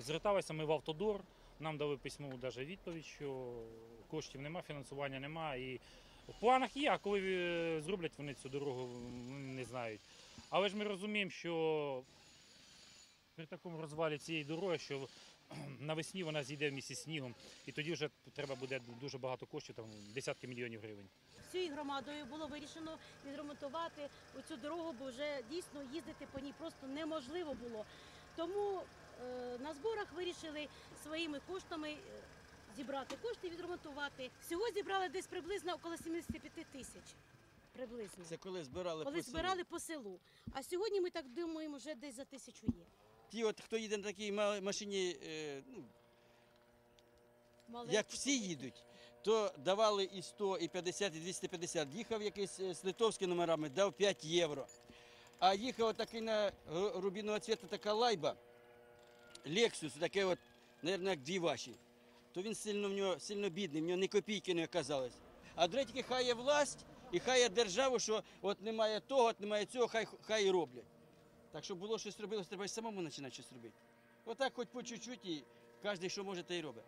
Зверталися ми в автодор, нам дали письмову даже відповідь, що коштів нема, фінансування нема. І в планах є, а коли е, зроблять вони цю дорогу, не знають. Але ж ми розуміємо, що при такому розвалі цієї дороги, що навесні вона зійде в місті снігом, і тоді вже треба буде дуже багато коштів, там десятки мільйонів гривень. Всією громадою було вирішено відремонтувати оцю дорогу, бо вже дійсно їздити по ній просто неможливо було. Тому е, на зборах вирішили своїми коштами е, зібрати кошти і відремонтувати. Всього зібрали десь приблизно около 75 тисяч. Приблизно. Це коли збирали Коли по селу. збирали по селу. А сьогодні ми так думаємо, вже десь за тисячу є. Ті, от, хто їде на такій ма- машині, е, ну, Маленькі як всі їдуть, то давали і 100, і 50, і 250. Їхав якийсь е, з литовськими номерами, дав 5 євро. А їхав такий на рубінового цвіту така лайба, Lexus, таке от, мабуть, як дві ваші. То він сильно в нього сильно бідний, в нього ні копійки не оказалось. А друге тільки хай є власть і хай є держава, що от немає того, от немає цього, хай, хай і роблять. Так що було щось робилось, треба й самому починати щось робити. Отак, хоч по чуть-чуть, і кожен, що може, те й робить.